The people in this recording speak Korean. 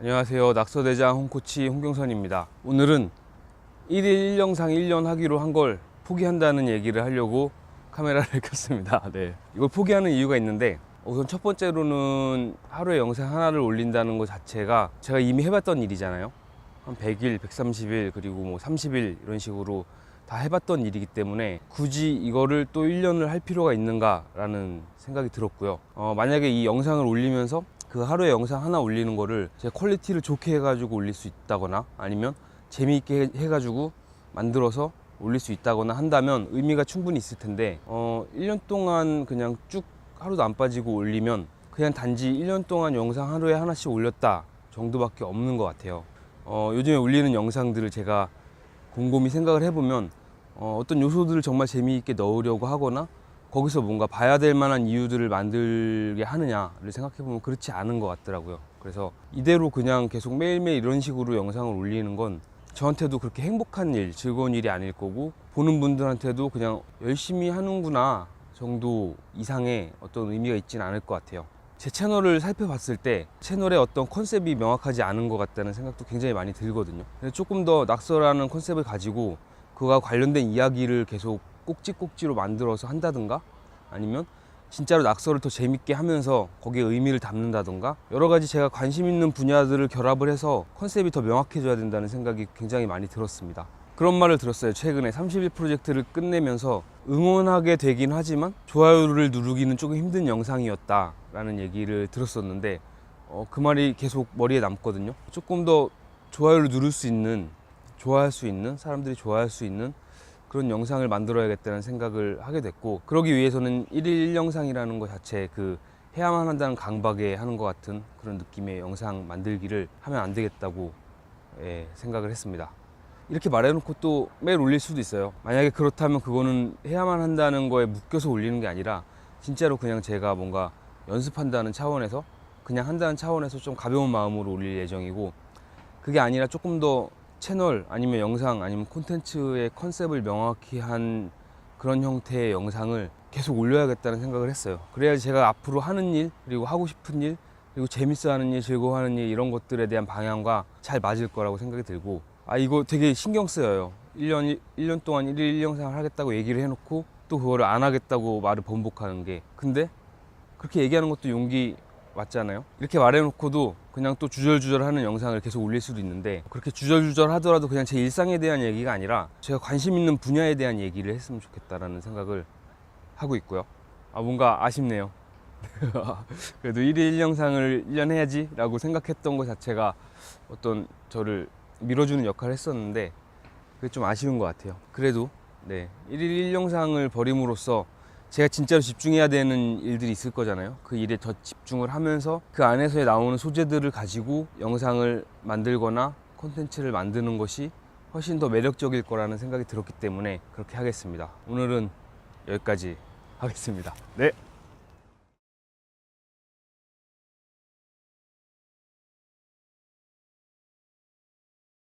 안녕하세요. 낙서대장 홈코치 홍경선입니다. 오늘은 1일 1영상 1년 하기로 한 걸 포기한다는 얘기를 하려고 카메라를 켰습니다. 네. 이걸 포기하는 이유가 있는데 우선 첫 번째로는 하루에 영상 하나를 올린다는 것 자체가 제가 이미 해봤던 일이잖아요. 한 100일, 130일, 그리고 뭐 30일 이런 식으로 다 해봤던 일이기 때문에 굳이 이거를 또 1년을 할 필요가 있는가 라는 생각이 들었고요. 어, 만약에 이 영상을 올리면서 그 하루에 영상 하나 올리는 거를 제 퀄리티를 좋게 해가지고 올릴 수 있다거나 아니면 재미있게 해- 해가지고 만들어서 올릴 수 있다거나 한다면 의미가 충분히 있을 텐데 어, 1년 동안 그냥 쭉 하루도 안 빠지고 올리면 그냥 단지 1년 동안 영상 하루에 하나씩 올렸다 정도밖에 없는 것 같아요. 어, 요즘에 올리는 영상들을 제가 곰곰이 생각을 해보면 어, 어떤 요소들을 정말 재미있게 넣으려고 하거나 거기서 뭔가 봐야 될 만한 이유들을 만들게 하느냐를 생각해 보면 그렇지 않은 것 같더라고요. 그래서 이대로 그냥 계속 매일매일 이런 식으로 영상을 올리는 건 저한테도 그렇게 행복한 일, 즐거운 일이 아닐 거고 보는 분들한테도 그냥 열심히 하는구나 정도 이상의 어떤 의미가 있지는 않을 것 같아요. 제 채널을 살펴봤을 때 채널의 어떤 컨셉이 명확하지 않은 것 같다는 생각도 굉장히 많이 들거든요. 조금 더 낙서라는 컨셉을 가지고 그와 관련된 이야기를 계속 꼭지꼭지로 만들어서 한다든가 아니면 진짜로 낙서를 더 재밌게 하면서 거기에 의미를 담는다든가 여러 가지 제가 관심 있는 분야들을 결합을 해서 컨셉이 더 명확해져야 된다는 생각이 굉장히 많이 들었습니다. 그런 말을 들었어요. 최근에 30일 프로젝트를 끝내면서 응원하게 되긴 하지만 좋아요를 누르기는 조금 힘든 영상이었다라는 얘기를 들었었는데 어, 그 말이 계속 머리에 남거든요. 조금 더 좋아요를 누를 수 있는 좋아할 수 있는 사람들이 좋아할 수 있는 그런 영상을 만들어야겠다는 생각을 하게 됐고 그러기 위해서는 1일 1영상이라는 것 자체 그 해야만 한다는 강박에 하는 것 같은 그런 느낌의 영상 만들기를 하면 안 되겠다고 예, 생각을 했습니다. 이렇게 말해놓고 또 매일 올릴 수도 있어요. 만약에 그렇다면 그거는 해야만 한다는 거에 묶여서 올리는 게 아니라 진짜로 그냥 제가 뭔가 연습한다는 차원에서 그냥 한다는 차원에서 좀 가벼운 마음으로 올릴 예정이고 그게 아니라 조금 더 채널 아니면 영상 아니면 콘텐츠의 컨셉을 명확히 한 그런 형태의 영상을 계속 올려야겠다는 생각을 했어요. 그래야지 제가 앞으로 하는 일 그리고 하고 싶은 일 그리고 재밌어 하는 일, 즐거워 하는 일 이런 것들에 대한 방향과 잘 맞을 거라고 생각이 들고 아 이거 되게 신경 쓰여요. 1년 1년 동안 1일 1영상을 하겠다고 얘기를 해놓고 또 그거를 안 하겠다고 말을 번복하는 게 근데 그렇게 얘기하는 것도 용기 맞잖아요. 이렇게 말해놓고도 그냥 또 주절주절 하는 영상을 계속 올릴 수도 있는데 그렇게 주절주절 하더라도 그냥 제 일상에 대한 얘기가 아니라 제가 관심 있는 분야에 대한 얘기를 했으면 좋겠다라는 생각을 하고 있고요. 아 뭔가 아쉽네요. 그래도 1일 1영상을 1년 해야지 라고 생각했던 것 자체가 어떤 저를 밀어주는 역할을 했었는데 그게 좀 아쉬운 것 같아요. 그래도 네 1일 1영상을 버림으로써 제가 진짜로 집중해야 되는 일들이 있을 거잖아요. 그 일에 더 집중을 하면서 그 안에서 나오는 소재들을 가지고 영상을 만들거나 콘텐츠를 만드는 것이 훨씬 더 매력적일 거라는 생각이 들었기 때문에 그렇게 하겠습니다. 오늘은 여기까지 하겠습니다. 네.